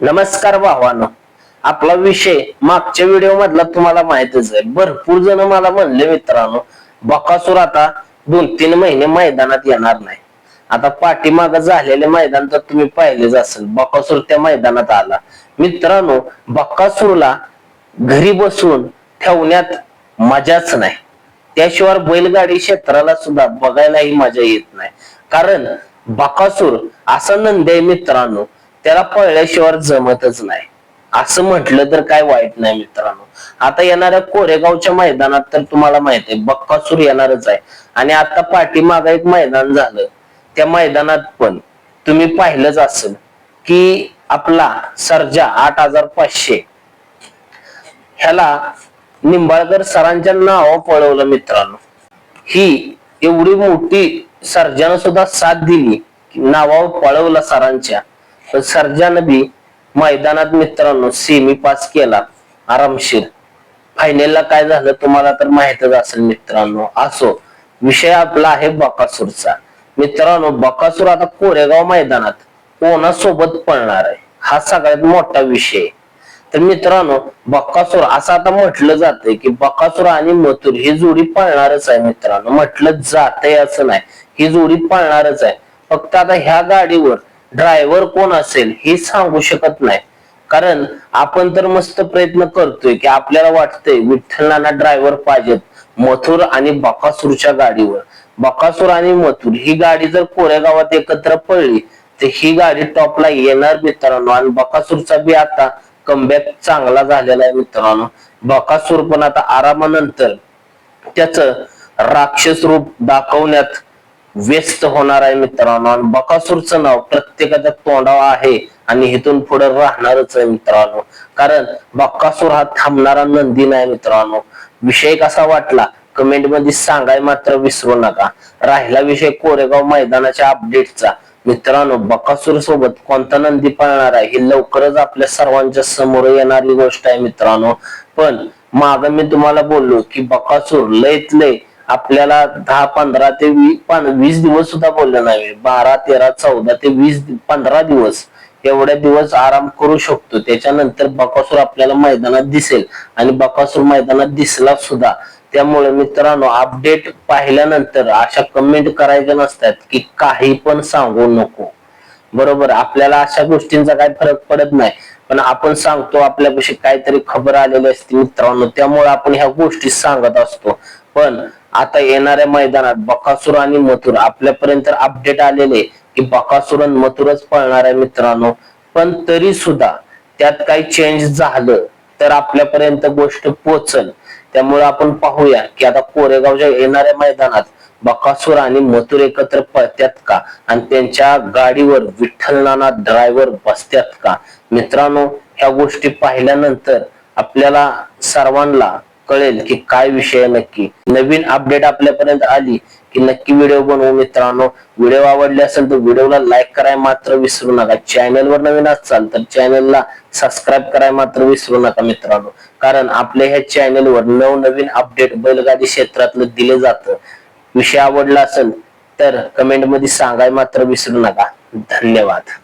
नमस्कार भावानो. आपला विषय मागच्या व्हिडिओ मधला तुम्हाला माहितच आहे. भरपूर जण मला म्हणले मित्रांनो बकासूर आता दोन तीन महिने मैदानात येणार नाही. आता पाठीमाग झालेले मैदान तर तुम्ही पाहिलेच असेल. बकासूर त्या मैदानात आला. मित्रांनो बकासूरला घरी बसून ठेवण्यात मजाच नाही. त्याशिवाय बैलगाडी क्षेत्राला सुद्धा बघायलाही मजा येत नाही. कारण बकासूर असा नंद आहे मित्रांनो त्याला पळल्याशिवाय जमतच नाही. असं म्हटलं तर काय वाईट नाही मित्रांनो. आता येणाऱ्या कोरेगावच्या मैदानात तर तुम्हाला माहीत आहे बक्कासूर येणारच आहे. आणि आता पाठीमाग एक मैदान झालं. त्या मैदानात पण तुम्ही पाहिलंच असेल की आपला सर्जा आठ हजार पाचशे. ह्याला निंबाळकर सरांच्या नाव पळवलं मित्रांनो. ही एवढी मोठी सर्जानं सुद्धा साथ दिली. नावावर पळवलं सरांच्या. पण सर्जानं मैदानात मित्रांनो सेमी पास केला. आरामशीर. फायनलला काय झालं तुम्हाला तर माहितच असेल मित्रांनो. असो विषय आपला आहे बकासूरचा. मित्रांनो बकासूर आता कोरेगाव मैदानात कोणासोबत पळणार आहे? हा सगळ्यात मोठा विषय. तर मित्रांनो बक्कासूर असं आता म्हटलं जातंय की बक्कासूर आणि मथुर ही जोडी पळणारच आहे मित्रांनो. म्हटलं जातंय असं नाही. ही जोडी पळणारच आहे. फक्त आता ह्या गाडीवर ड्रायव्हर कोण असेल हे सांगू शकत नाही. कारण आपण तर मस्त प्रयत्न करतोय की आपल्याला वाटतंय विठ्ठलांना ड्रायव्हर पाहिजेत. मथुर आणि बकासूरच्या गाडीवर. बकासूर आणि मथुर ही गाडी जर कोरेगावात एकत्र पडली तर ही गाडी टॉपला येणार मित्रांनो. आणि बकासूरचा बी आता कमबॅक चांगला झालेला आहे मित्रांनो. बकासूर पण आता आरामानंतर त्याच राक्षस रूप दाखवण्यात व्यस्त होणार आहे मित्रांनो. आणि बकासूरचं नाव प्रत्येकाच्या तोंडावर आहे आणि इथून पुढे राहणारच आहे मित्रांनो. कारण बक्कासूर हा थांबणारा नंदी नाही मित्रांनो. विषय कसा वाटला? कमेंटमध्ये सांगाय मात्र विसरू नका. राहिला विषय कोरेगाव मैदानाच्या अपडेटचा मित्रांनो बकासूर सोबत कोणता नंदी पाळणार आहे? ही लवकरच आपल्या सर्वांच्या समोर येणारी गोष्ट आहे मित्रांनो. पण माग मी तुम्हाला बोललो की बकासूर लयत लय आपल्याला दहा पंधरा ते वीस वीस दिवस सुद्धा बोलले नाही. बारा तेरा चौदा ते वीस पंधरा दिवस एवढ्या दिवस आराम करू शकतो. त्याच्यानंतर बकासूर आपल्याला मैदानात दिसेल. आणि बकासूर मैदानात दिसला सुद्धा. त्यामुळे मित्रांनो अपडेट पाहिल्यानंतर अशा कमेंट करायच्या नसतात की काही पण सांगू नको. बरोबर? आपल्याला अशा गोष्टींचा काही फरक पडत नाही. पण आपण सांगतो आपल्यापाशी काहीतरी खबर आलेली असते मित्रांनो. त्यामुळे आपण ह्या गोष्टी सांगत असतो. पण आता येणाऱ्या मैदानात बकासूर आणि मथुर आपल्यापर्यंत अपडेट आलेले की बकासूर आणि मथुरच पळणार आहे मित्रांनो. पण तरी सुद्धा त्यात काही चेंज झालं तर आपल्यापर्यंत गोष्ट पोचल त्यामुळे आपण पाहूया की आता कोरेगावच्या येणाऱ्या मैदानात बकासूर आणि मथुर एकत्र पळत्यात का? आणि त्यांच्या गाडीवर विठ्ठल नाना ड्रायव्हर बसत्यात का? मित्रांनो ह्या गोष्टी पाहिल्यानंतर आपल्याला सर्वांना कळेल की काय विषय नक्की. नवीन अपडेट आपल्यापर्यंत आली की नक्की व्हिडिओ बनवू मित्रांनो. व्हिडिओ आवडले असेल तर व्हिडिओला लाईक करायला मात्र विसरू नका. चॅनलवर नवीन असाल तर चॅनलला सबस्क्राईब करायला मात्र विसरू नका मित्रांनो. कारण आपल्या ह्या चॅनलवर नवनवीन अपडेट बैलगाडी क्षेत्रातलं दिले जातं. विषय आवडला असेल तर कमेंटमध्ये सांगाय मात्र विसरू नका. धन्यवाद.